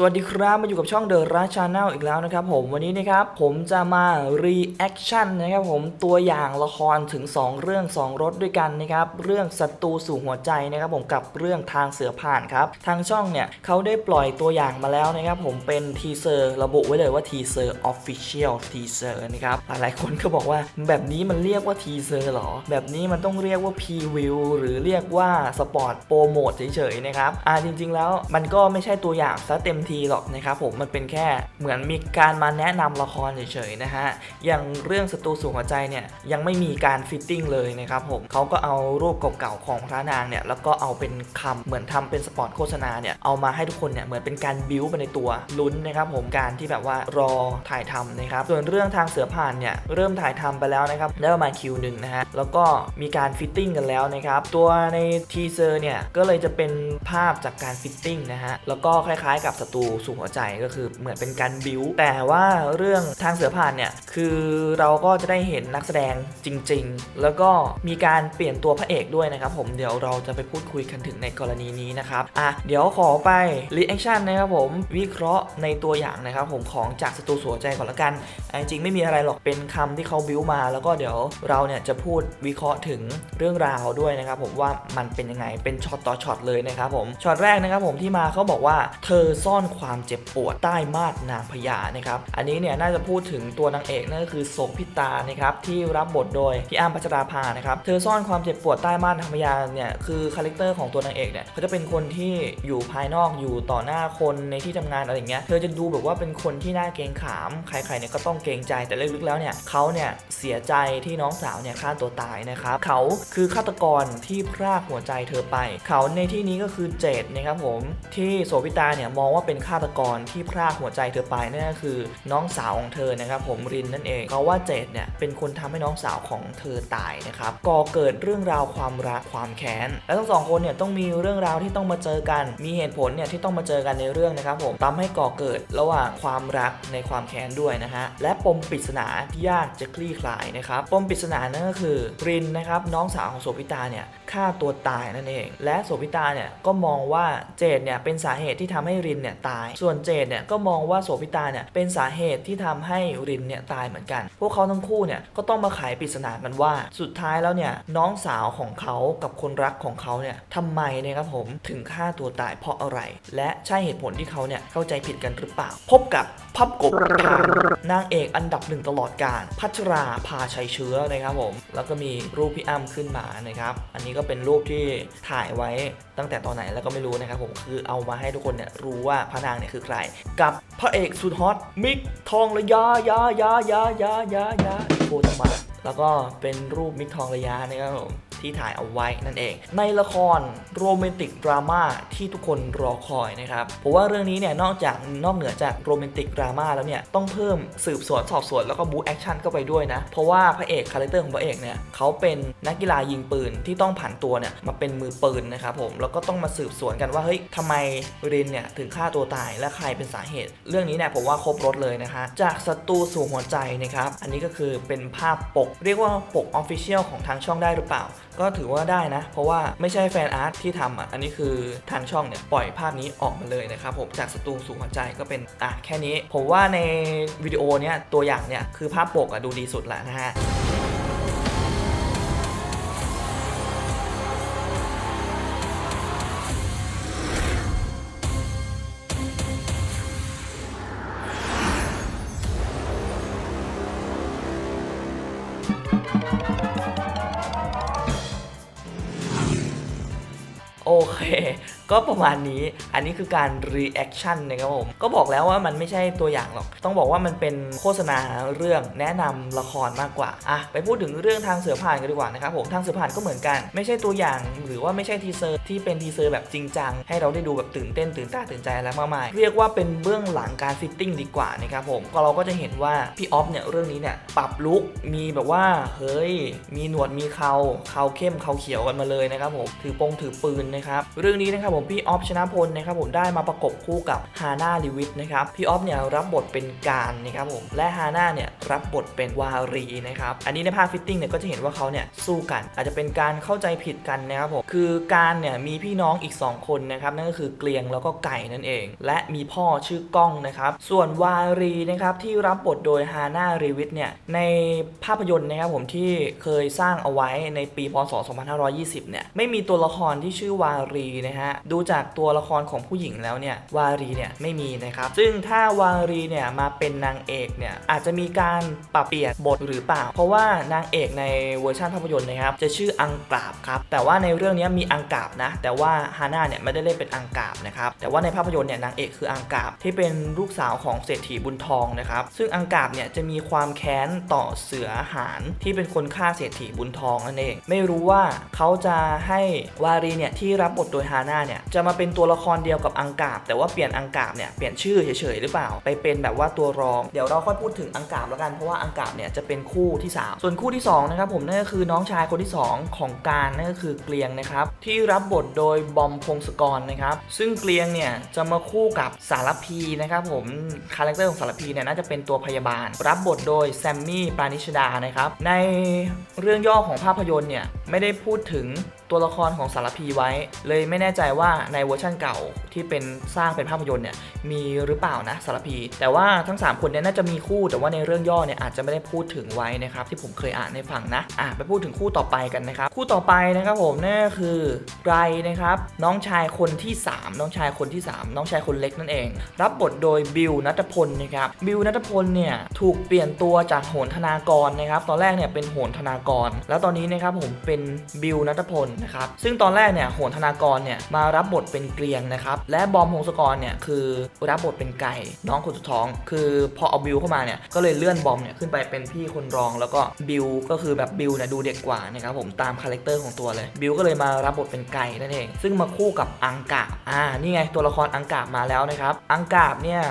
สวัสดีครับ มาอยู่กับช่อง The r a c h a n n e l อีกแล้วนะครับผมวันนี้นะครับผมจะมา reaction นนะครับผมตัวอย่างละครถึง 2 เรื่อง 2รสด้วยกันนะครับเรื่องศัตรูสู่หัวใจนะครับผมกับเรื่องทางเสือผ่านครับทางช่องเนี่ยเขาได้ปล่อยตัวอย่างมาแล้วนะครับผมเป็นทีเซอร์ระบุไว้เลยว่าทีเซอร์ official teaser นะครับหลายคนก็บอกว่าแบบนี้มันเรียกว่าทีเซอร์หรอ แบบนี้มันต้องเรียกว่า preview หรือเรียกว่าสปอร์ตโปรโมทเฉยๆนะครับอ่าจริง ๆ แล้วมันก็ไม่ใช่ตัวอย่างซะเต็มทีหรอกนะครับผมมันเป็นแค่เหมือนมีการมาแนะนำละครเฉยๆนะฮะอย่างเรื่องศัตรูสู่หัวใจเนี่ยยังไม่มีการฟิตติ้งเลยนะครับผมเขาก็เอารูปเก่าๆของพระนางเนี่ยแล้วก็เอาเป็นคำเหมือนทำเป็นสปอตโฆษณาเนี่ยเอามาให้ทุกคนเนี่ยเหมือนเป็นการบิวไปในตัวลุ้นนะครับผมการที่แบบว่ารอถ่ายทำนะครับส่วนเรื่องทางเสือผ่านเนี่ยเริ่มถ่ายทำไปแล้วนะครับได้ประมาณคิวหนึ่งนะฮะแล้วก็มีการฟิตติ้งกันแล้วนะครับตัวในทีเซอร์เนี่ยก็เลยจะเป็นภาพจากการฟิตติ้งนะฮะแล้วก็คล้ายๆ กับศัตรูสู่หัวใจก็คือเหมือนเป็นการบิวแต่ว่าเรื่องทางเสือผ่านเนี่ยคือเราก็จะได้เห็นนักแสดงจริง ๆ แล้วก็มีการเปลี่ยนตัวพระเอกด้วยนะครับผมเดี๋ยวเราจะไปพูดคุยกันถึงในกรณีนี้นะครับอะเดี๋ยวขอไปรีแอคชั่นนะครับผมวิเคราะห์ในตัวอย่างนะครับผมของจากศัตรูสู่หัวใจก่อนละกันจริงๆไม่มีอะไรหรอกเป็นคำที่เขาบิวมา แล้วก็เดี๋ยวเราเนี่ยจะพูดวิเคราะห์ถึงเรื่องราวด้วยนะครับผมว่ามันเป็นยังไงเป็นช็อตต่อช็อตเลยนะครับผมช็อตแรกนะครับผมที่มาเขาบอกว่าเธอซ่อนความเจ็บปวดใต้มาดนางพญานะครับอันนี้เนี่ยน่าจะพูดถึงตัวนางเอกนั่นก็คือโสพิตานะครับที่รับบทโดยพี่อ้ำพัชราภานะครับเธอซ่อนความเจ็บปวดใต้มาดนางพญาเนี่ยคือคาแรคเตอร์ของตัวนางเอกเนี่ยเขาจะเป็นคนที่อยู่ภายนอกอยู่ต่อหน้าคนในที่ทำงานอะไรอย่างเงี้ยเธอจะดูแบบว่าเป็นคนที่น่าเกรงขาม ใครๆเนี่ยก็ต้องเกรงใจแต่ลึกๆแล้วเนี่ยเขาเนี่ยเสียใจที่น้องสาวเนี่ยฆ่าตัวตายนะครับเขาคือฆาตกรที่พรากหัวใจเธอไป เขาในที่นี้ก็คือเจดนะครับผมที่โสพิตาเนี่ยมองว่าเป็นฆาตกรที่พรากหัวใจเธอไปนั่นก็คือ น้องสาวของเธอนะครับผมรินนั่นเองเพราะว่าเจดเนี่ยเป็นคนทำให้น้องสาวของเธอตายนะครับก่อเกิดเรื่องราวความรักความแค้นและทั้งสองคนเนี่ยต้องมีเรื่องราวที่ต้องมาเจอกัน มีเหตุผลเนี่ยที่ต้องมาเจอกันในเรื่องนะครับผมทำให้ก่อเกิดระหว่างความรักในความแค้นด้วยนะฮะและปมปริศนาที่ยากจะคลี่คลายนะครับปมปริศนานั่นก็คือรินนะครับน้องสาวของโสพิตาเนี่ยฆ่าตัวตายนั่นเอง และโสพิตาเนี่ยก็มองว่าเจดเนี่ยเป็นสาเหตุที่ทำให้รินเนี่ยตาย ส่วนเจดเนี่ยก็มองว่าโสพิตาเนี่ยเป็นสาเหตุที่ทำให้รินเนี่ยตายเหมือนกัน พวกเขาทั้งคู่เนี่ยก็ต้องมาไขปริศนากันว่า สุดท้ายแล้วเนี่ยน้องสาวของเขากับคนรักของเขาเนี่ยทำไมเนะครับผมถึงฆ่าตัวตายเพราะอะไร และใช่เหตุผลที่เขาเนี่ยเข้าใจผิดกันหรือเปล่า พบกับพับกบนางเอกอันดับหนึ่งตลอดกาลพัชราพาชัยเชื้อนะครับผม แล้วก็มีรูปพี่อ้ำขึ้นมานะครับ อันนี้ก็เป็นรูปที่ถ่ายไว้ ตั้งแต่ตอนไหนแล้วก็ไม่รู้นะครับผมคือเอามาให้ทุกคนเนี่ยรู้ว่าพระนางเนี่ยคือใคร กับพระเอกสุดฮอตมิกทองระยายายายายายายาโคตรมา แล้วก็เป็นรูปมิกทองระยะนะครับผมที่ถ่ายเอาไว้นั่นเอง ในละครโรแมนติกดราม่าที่ทุกคนรอคอยนะครับเพราะว่าเรื่องนี้เนี่ยนอกจากนอกเหนือจากโรแมนติกดราม่าแล้วเนี่ยต้องเพิ่มสืบสวนสอบสวนแล้วก็บูแอคชั่นเข้าไปด้วยนะ เพราะว่าพระเอกคาแรคเตอร์ของพระเอกเนี่ยเขาเป็นนักกีฬายิงปืนที่ต้องผันตัวเนี่ยมาเป็นมือปืนนะครับผมแล้วก็ต้องมาสืบสวนกันว่าเฮ้ยทำไมรินเนี่ยถึงฆ่าตัวตายและใครเป็นสาเหตุ เรื่องนี้เนี่ยผมว่าครบรถเลยนะคะจากศัตรูสู่หัวใจนะครับอันนี้ก็คือเป็นภาพปกเรียกว่าปกออฟฟิเชียลของทางช่องได้หรือเปล่า ก็ถือว่าได้นะ เพราะว่าไม่ใช่แฟนอาร์ตที่ทำอะ อันนี้คือทางช่องเนี่ยปล่อยภาพนี้ออกมาเลยนะครับผม จากสตูสู่หัวใจก็เป็นอะแค่นี้ ผมว่าในวิดีโอเนี้ยตัวอย่างเนี่ยคือภาพปกอะดูดีสุดละนะฮะ โอเค ก็ประมาณนี้ อันนี้คือการ reaction นะครับผม ก็บอกแล้วว่ามันไม่ใช่ตัวอย่างหรอก ต้องบอกว่ามันเป็นโฆษณาเรื่องแนะนำละครมากกว่า อะ ไปพูดถึงเรื่องทางเสือผ่านกันดีกว่านะครับผม ทางเสือผ่านก็เหมือนกัน ไม่ใช่ตัวอย่าง หรือว่าไม่ใช่ทีเซอร์ที่เป็นทีเซอร์แบบจริงจัง ให้เราได้ดูแบบตื่นเต้นตื่นตาตื่นใจอะไรมากมาย เรียกว่าเป็นเบื้องหลังการฟิตติ้งดีกว่านะครับผม ก็เราก็จะเห็นว่าพี่ออฟเนี่ยเรื่องนี้เนี่ยปรับลุคมีแบบว่า เฮ้ย มีหนวดมีเขาเขาเข้มเขาเขียวกันมาเลยนะครับผม ถือปงถือปืนนะครับ เรื่องนี้นะครับผมมพี่ออฟชนะพลนะครับผมได้มาประกบคู่กับฮาน่าลิวิทนะครับพี่ออฟเนี่ยรับบทเป็นการนะครับผมและฮาน่าเนี่ยรับบทเป็นวารีนะครับอันนี้ในภาพฟิตติ้งเนี่ยก็จะเห็นว่าเขาเนี่ยสู้กัน อาจจะเป็นการเข้าใจผิดกันนะครับผมคือการเนี่ยมีพี่น้องอีก 2 คนนะครับนั่นก็คือเกลียงแล้วก็ไก่นั่นเอง และมีพ่อชื่อก้องนะครับส่วนวารีนะครับที่รับบทโดยฮาน่ารีวิทเนี่ยในภาพยนตร์นะครับผมที่เคยสร้างเอาไว้ในปีพศ 2520 เนี่ยไม่มีตัวละครที่ชื่อวารีนะฮะดูจากตัวละครของผู้หญิงแล้วเนี่ยวารีเนี่ยไม่มีนะครับซึ่งถ้าวารีเนี่ยมาเป็นนางเอกเนี่ยอาจจะมีการปรับเปลี่ยนบทหรือเปล่า เพราะว่านางเอกในเวอร์ชันภาพยนตร์นะครับจะชื่ออังกาบครับแต่ว่าในเรื่องนี้มีอังกาบนะแต่ว่าฮาน่าเนี่ยไม่ได้เล่นเป็นอังกาบนะครับแต่ว่าในภาพยนตร์เนี่ยนางเอกคืออังกาบที่เป็นลูกสาวของเศรษฐีบุญทองนะครับซึ่งอังกาบเนี่ยจะมีความแค้นต่อเสือหานที่เป็นคนฆ่าเศรษฐีบุญทองนั่นเอง ไม่รู้ว่าเขาจะให้วารีเนี่ยที่รับบทโดยฮาน่าเนี่ยจะมาเป็นตัวละครเดียวกับอังกาบ แต่ว่าเปลี่ยนอังกาบเนี่ยเปลี่ยนชื่อเฉยๆหรือเปล่า ไปเป็นแบบว่าตัวรองเดี๋ยวเราค่อยพูดถึงอังกาบแล้วกันเพราะว่าอังกาบเนี่ยจะเป็นคู่ที่ 3 ส่วนคู่ที่2นะครับผมนั่นก็คือน้องชายคนที่ 2 ของการนั่นก็คือเกลียงนะครับที่รับบทโดยบอมพงศกรนะครับซึ่งเกลียงเนี่ยจะมาคู่กับสารพีนะครับผมคาแรคเตอร์ของสารพีเนี่ยน่าจะเป็นตัวพยาบาล รับบทโดยแซมมี่ปานิชดานะครับในเรื่องย่อของภาพยนตร์เนี่ยไม่ได้พูดถึง ตัวละครของสารพีไว้ เลยไม่แน่ใจว่าในเวอร์ชั่นเก่าที่เป็นสร้างเป็นภาพยนตร์เนี่ยมีหรือเปล่านะสารพี แต่ว่าทั้ง 3 คนเนี่ยน่าจะมีคู่แต่ว่าในเรื่องย่อเนี่ยอาจจะไม่ได้พูดถึงไว้นะครับที่ผมเคยอ่านให้ฟังนะอะไปพูดถึงคู่ต่อไปกันนะครับคู่ต่อไปนะครับผมนั่นคือไรนะครับน้องชายคนที่ 3 น้องชายคนที่ 3 น้องชายคนเล็กนั่นเอง รับบทโดยบิวนัทพลนะครับบิวนัทพลเนี่ยถูกเปลี่ยนตัวจากโหนธนากรนะครับตอนแรกเนี่ยเป็นโหนธนากร แล้วตอนนี้นะครับผมเป็นบิวนัทพลนะครับ ซึ่งตอนแรกเนี่ยโหนธนากรเนี่ยมารับบทเป็นเกลียงนะครับ และบอมพงศกรเนี่ยคือรับบทเป็นไก่น้องคนสุดท้อง คือพอเอาบิวเข้ามาเนี่ยก็เลยเลื่อนบอมเนี่ยขึ้นไปเป็นพี่คนรอง แล้วก็บิวก็คือแบบบิวเนี่ยดูเด็กกว่านะครับผมตามคาแรคเตอร์ของตัวเลยบิวก็เลยมารับบทเป็นไก่นั่นเอง ซึ่งมาคู่กับอังกาบอ่านี่ไงตัวละครอังกาบมาแล้วนะครับอังกาบเนี่ย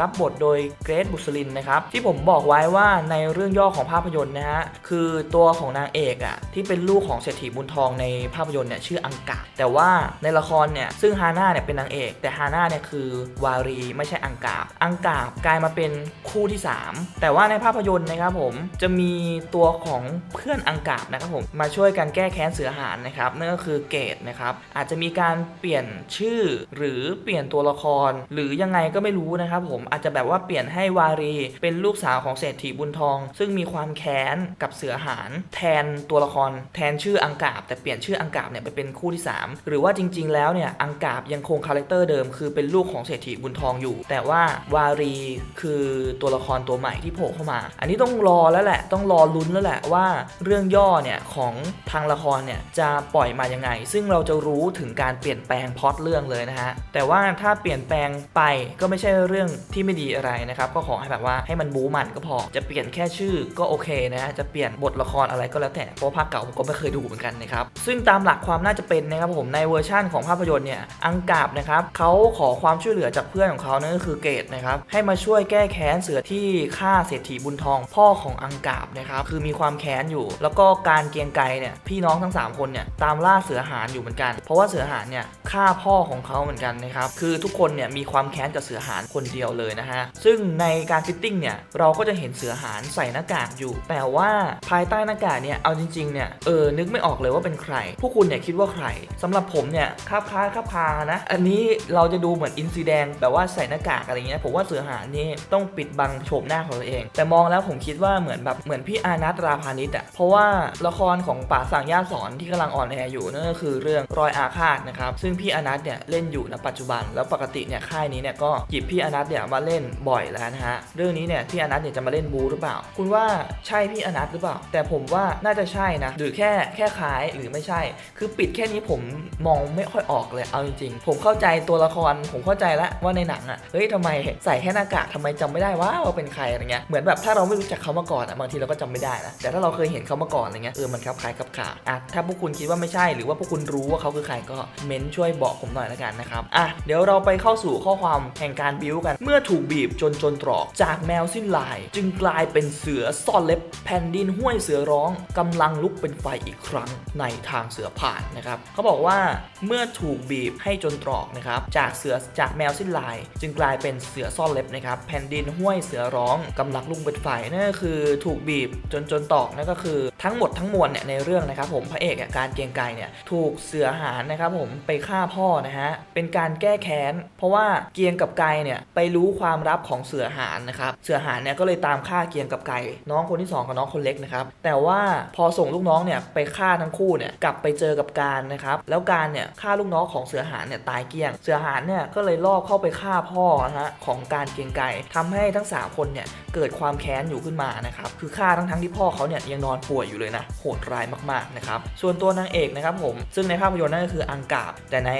รับบทโดยเกรซบุษลินนะครับที่ผมบอกไว้ว่าในเรื่องย่อของภาพยนตร์นะฮะคือตัวของนางเอกอะ่ะที่เป็นลูกของเศรษฐีบุญทองในภาพยนตร์เนี่ยชื่ออังกาแต่ว่าในละครเนี่ยซึ่งฮาน่าเนี่ยเป็นนางเอก แต่ฮาน่าเนี่ยคือวารีไม่ใช่อังกาบอังกาบกลายมาเป็นคู่ที่ 3 แต่ว่าในภาพยนตร์นะครับผมจะมีตัวของเพื่อนอังกาบนะครับผมมาช่วยกันแก้แค้นเสือหานนะครับนั่นก็คือเกตนะครับอาจจะมีการเปลี่ยนชื่อหรือเปลี่ยนตัวละคร หรือยังไงก็ไม่รู้นะครับผมอาจจะแบบว่าเปลี่ยนให้วารีเป็นลูกสาวของเศรษฐีบุญทอง ซึ่งมีความแค้นกับเสือหานแทนตัวละครแทนชื่ออังกาบ แต่เปลี่ยนชื่ออังกาบเนี่ยไปเป็นคู่ที่ 3 หรือว่าจริง ๆ แล้วเนี่ยอังกาบยังคงคาแรคเตอร์เดิม คือเป็นลูกของเศรษฐีบุญทองอยู่ แต่ว่าวารีคือตัวละครตัวใหม่ที่โผล่เข้ามา อันนี้ต้องรอแล้วแหละ ต้องรอลุ้นแล้วแหละว่าเรื่องย่อเนี่ยของทางละครเนี่ยจะปล่อยมายังไง ซึ่งเราจะรู้ถึงการเปลี่ยนแปลงพล็อตเรื่องเลยนะฮะ แต่ว่าถ้าเปลี่ยนแปลงไปก็ไม่ใช่เรื่องที่ไม่ดีอะไรนะครับ ก็ขอให้แบบว่าให้มันบู๊มันก็พอ จะเปลี่ยนแค่ชื่อก็โอเคนะฮะ จะเปลี่ยนบทละครอะไรก็แล้วแต่ เพราะภาคเก่าผมก็ไม่เคยดูเหมือนกันนะครับ ซึ่งตามหลักความน่าจะเป็นนะครับผมในเวอร์ชั่นของภาพยนตร์เนี่ยอังกาบนะครับเขาขอความช่วยเหลือจากเพื่อนของเขานั่นก็คือเกตนะครับให้มาช่วยแก้แค้นเสือที่ฆ่าเศรษฐีบุญทองพ่อของอังกาบนะครับคือมีความแค้นอยู่ แล้วก็การเกียงไกรเนี่ยพี่น้องทั้ง 3 คนเนี่ยตามล่าเสือหานอยู่เหมือนกัน เพราะว่าเสือหานเนี่ยฆ่าพ่อของเขาเหมือนกันนะครับ คือทุกคนเนี่ยมีความแค้นกับเสือหานคนเดียวเลยนะฮะ ซึ่งในการฟิตติ้งเนี่ยเราก็จะเห็นเสือหานใส่หน้ากากอยู่ แต่ว่าภายใต้หน้ากากเนี่ยเอาจริงๆเนี่ยเออนึกไม่ออกเลยว่าเป็นใคร พวกคุณเนี่ยคิดว่าใครสำหรับผมเนี่ยคาบค้าคาบคานะ อันนี้เราจะดูเหมือนอินซีแดงแบบว่าใส่หน้ากากอะไรเงี้ยผมว่าเสือหานนี่ต้องปิดบังโฉมหน้าของตัวเอง แต่มองแล้วผมคิดว่าเหมือนแบบเหมือนพี่อานัทราพานิชอะเพราะว่าละครของป่าสั่งย่าสอนที่กำลังออนแอร์อยู่นั่นก็คือเรื่องรอยอาฆาตนะครับซึ่งพี่อนัทเนี่ยเล่นอยู่ณปัจจุบัน แล้วปกติเนี่ยค่ายนี้เนี่ยก็หยิบพี่อนัทเนี่ยมาเล่นบ่อยแล้วนะฮะเรื่องนี้เนี่ยพี่อนัทเนี่ยจะมาเล่นบูหรือเปล่า คุณว่าใช่พี่อนัทหรือเปล่า แต่ผมว่าน่าจะใช่นะหรือแค่แค่คล้ายหรือไม่ใช่ คือปิดแค่นี้ผมมองไม่ค่อยออกเลยเอาจริงๆ ผมเข้าใจตัวละครผมเข้าใจแล้วว่าในหนังอะเฮ้ยทำไมใส่แค่หน้ากากทำไมจำไม่ได้ว่าว่าเป็นใครอะไรเงี้ยเหมือนแบบถ้าเราไม่รู้จักเขามาก่อนอะบางทีเราก็จำไม่ได้นะแต่ถ้าเราเคยเห็นเขามาก่อนอะไรเงี้ยเออมันคลับคล้ายคลับขาอะถ้าพวกคุณคิดว่าไม่ใช่หรือว่าพวกคุณรู้ว่าเขาคือใครก็เม้นช่วยบอกผมหน่อยละกันนะครับอะเดี๋ยวเราไปเข้าสู่ข้อความแห่งการบิวกัน เมื่อถูกบีบจนจนตรอกจากแมวสิ้นลาย จึงกลายเป็นเสือซ่อนเล็บแผ่นดินห้วยเสือร้องกำลังลุกเป็นไฟอีกครั้งในทางเสือผ่านนะครับเขาบอกว่าเมื่อถูกบีบให้จนตรอกนะครับจากเสือจากแมวสิ้นลาย จึงกลายเป็นเสือซ่อนเล็บนะครับแผ่นดินห้วยเสือร้องกำลังลุกเป็นไฟนั่นก็คือถูกบีบจนจนตรอกนั่นก็คือทั้งหมดทั้งมวลเนี่ยในเรื่องนะครับผมพระเอกการเกียงไกรเนี่ยถูกเสือหารนะครับผมไปฆ่า่าพ่อนะฮะ เป็นการแก้แค้น เพราะว่าเกียงกับไกเนี่ยไปรู้ความลับของเสือหารนะครับ เสือหารเนี่ยก็เลยตามฆ่าเกียงกับไกน้องคนที่สองกับน้องคนเล็กนะครับ แต่ว่าพอส่งลูกน้องเนี่ยไปฆ่าทั้งคู่เนี่ยกลับไปเจอกับการนะครับ แล้วการเนี่ยฆ่าลูกน้องของเสือหารเนี่ยตายเกียง เสือหารเนี่ยก็เลยลอบเข้าไปฆ่าพ่อนะฮะของการเกียงไกรทำให้ทั้งสามคนเนี่ยเกิดความแค้นอยู่ขึ้นมานะครับ คือฆ่าทั้งทั้งที่พ่อเขาเนี่ยยังนอนป่วยอยู่เลยนะ โหดร้ายมากๆนะครับ ส่วนตัวนางเอกนะครับผม ซึ่งในภาพยนตร์นั่นก็คืออังกาบแต่ใน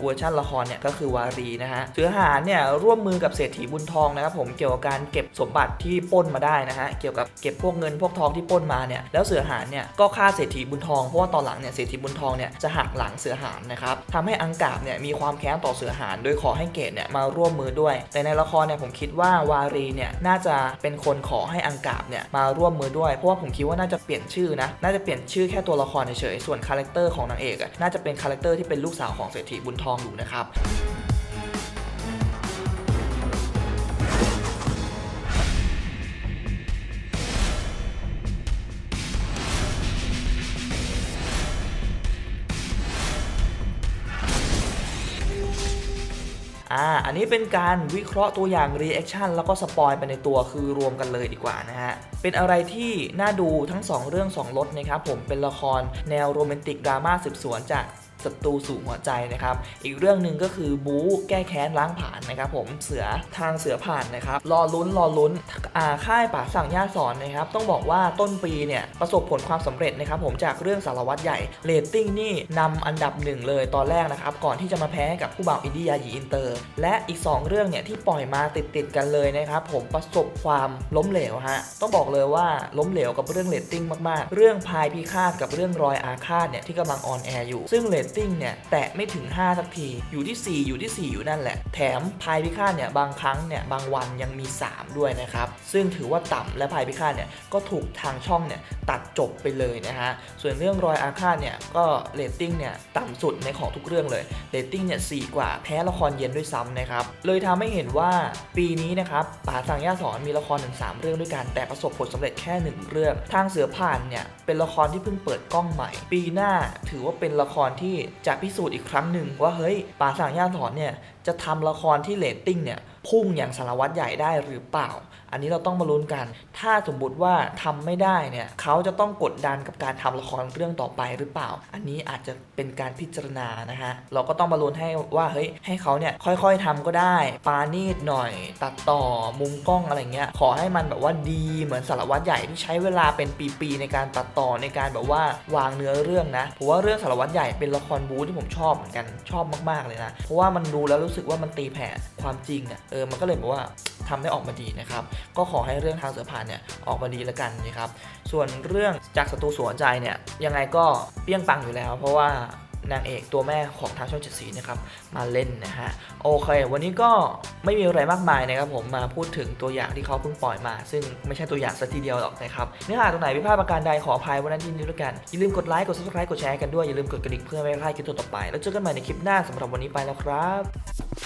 เวอร์ชันละครเนี่ยก็คือวารีนะฮะเสือหารเนี่ยร่วมมือกับเศรษฐีบุญทองนะครับผมเกี่ยวกับการเก็บสมบัติที่ปล้นมาได้นะฮะเกี่ยวกับเก็บพวกเงินพวกทองที่ปล้นมาเนี่ยแล้วเสือหารเนี่ยก็ฆ่าเศรษฐีบุญทองเพราะว่าตอนหลังเนี่ยเศรษฐีบุญทองเนี่ยจะหักหลังเสือหารนะครับทำให้อังกาบเนี่ยมีความแค้นต่อเสือหารโดยขอให้เกตเนี่ยมาร่วมมือด้วย แต่ในละครเนี่ยผมคิดว่าวารีเนี่ยน่าจะเป็นคนขอให้อังกาบเนี่ยมาร่วมมือด้วยเพราะว่าผมคิดว่าน่าจะเปลี่ยนชื่อนะน่าจะเปลี่ยนชื่อแค่ตัวละครเฉยๆส่วนคาแรคเตอร์ของนางเอกอะน่าจะเป็นคาแรคเตอร์ที่เป็นลูกสาวของเศรษฐีบุญทองอยู่นะครับอ่า อันนี้เป็นการวิเคราะห์ตัวอย่างรีแอคชั่นแล้วก็สปอยไปในตัวคือรวมกันเลยดีกว่านะฮะ เป็นอะไรที่น่าดูทั้ง 2 เรื่อง 2รสนะครับผมเป็นละครแนวโรแมนติกดราม่าสืบสวนจาก ศัตรูสู่หัวใจนะครับ อีกเรื่องหนึ่งก็คือบู๊แก้แค้นล้างผ่านนะครับผมเสือทางเสือผ่านนะครับรอลุ้นรอลุ้นอ่าค่ายป่าสั่งย่าสอนนะครับต้องบอกว่าต้นปีเนี่ยประสบผลความสำเร็จนะครับผมจากเรื่องสารวัตรใหญ่เรตติ้งนี่นำอันดับหนึ่งเลยตอนแรกนะครับก่อนที่จะมาแพ้กับผู้บ่าวอินดี้ยาหยีอินเตอร์ และอีก 2 เรื่องเนี่ยที่ปล่อยมาติดติดกันเลยนะครับผมประสบความล้มเหลวฮะต้องบอกเลยว่าล้มเหลวกับเรื่องเรตติ้งมากๆ เรื่องพายพิฆาตกับเรื่องรอยอาฆาตเนี่ยที่กำลังออนแอร์อยู่ซึ่งเรตติ้งเนี่ยแตะไม่ถึง 5 สักที อยู่ที่ 4 อยู่ที่ 4 อยู่นั่นแหละ แถมพายพิฆาตเนี่ยบางครั้งเนี่ยบางวันยังมี 3 ด้วยนะครับ ซึ่งถือว่าต่ำและพายพิฆาตเนี่ยก็ถูกทางช่องเนี่ยตัดจบไปเลยนะฮะ ส่วนเรื่องรอยอาฆาตเนี่ยก็เรตติ้งเนี่ยต่ำสุดในของทุกเรื่องเลย เรตติ้งเนี่ยสกว่าแพ้ละครเย็นด้วยซ้ำนะครับ เลยทำให้เห็นว่าปีนี้นะครับป๋าสังย่าสอนมีละครถึง3เรื่องด้วยกัน แต่ประสบผลสำเร็จแค่ 1 เรื่อง ทางเสือผ่านเนี่ยเป็นละครที่เพิ่งเปิดกล้องใหม่ ปีหน้าถือว่าเป็นละครที่จะพิสูจน์อีกครั้งหนึ่งว่าเฮ้ยป่าสังย่าถอนเนี่ยจะทำละครที่เรตติ้งเนี่ย พุ่งอย่างสารวัตรใหญ่ได้หรือเปล่า อันนี้เราต้องมาลุ้นกัน ถ้าสมมุติว่าทำไม่ได้เนี่ยเขาจะต้องกดดันกับการทำละครเรื่องต่อไปหรือเปล่า อันนี้อาจจะเป็นการพิจารณานะฮะเราก็ต้องมาลุ้นให้ว่าเฮ้ยให้เขาเนี่ยค่อยๆทำก็ได้ปานีดหน่อย ตัดต่อมุมกล้องอะไรเงี้ยขอให้มันแบบว่าดีเหมือนสารวัตรใหญ่ที่ใช้เวลาเป็นปีๆในการตัดต่อในการแบบว่าวางเนื้อเรื่องนะผมว่าเรื่องสารวัตรใหญ่เป็นละครบู๊ที่ผมชอบเหมือนกันชอบมากๆเลยนะเพราะว่ามันดูแล้วรู้สึกว่ามันตีแผ่ความจริงอะออมันก็เลยแบบว่าทำได้ออกมาดีนะครับ ก็ขอให้เรื่องทางเสือผ่านเนี่ยออกมาดีล้วกันนะครับ ส่วนเรื่องจากศัตรูสวนใจเนี่ยยังไงก็เปรี้ยงปังอยู่แล้ว เพราะว่านางเอกตัวแม่ของทางช่องเจ็ดสีนะครับมาเล่นนะฮะโอเค วันนี้ก็ไม่มีอะไรมากมายนะครับผมมาพูดถึงตัวอย่างที่เขาเพิ่งปล่อยมา ซึ่งไม่ใช่ตัวอย่างสักทีเดียวหรอกนะครับเนื้อหาตรงไหนพิพาทประการใดขออภัยวันนั้นที่นี้ด้วยกัน อย่าลืมกดไลค์กด subscribe กดแชร์กันด้วยอย่าลืมกดกระดิ่งเพื่อไม่ให้พลาดคลิปต่อไป แล้วเจอกันใหม่ในคลิปหน้าสำหรับวันนี้ไปแล้วครับ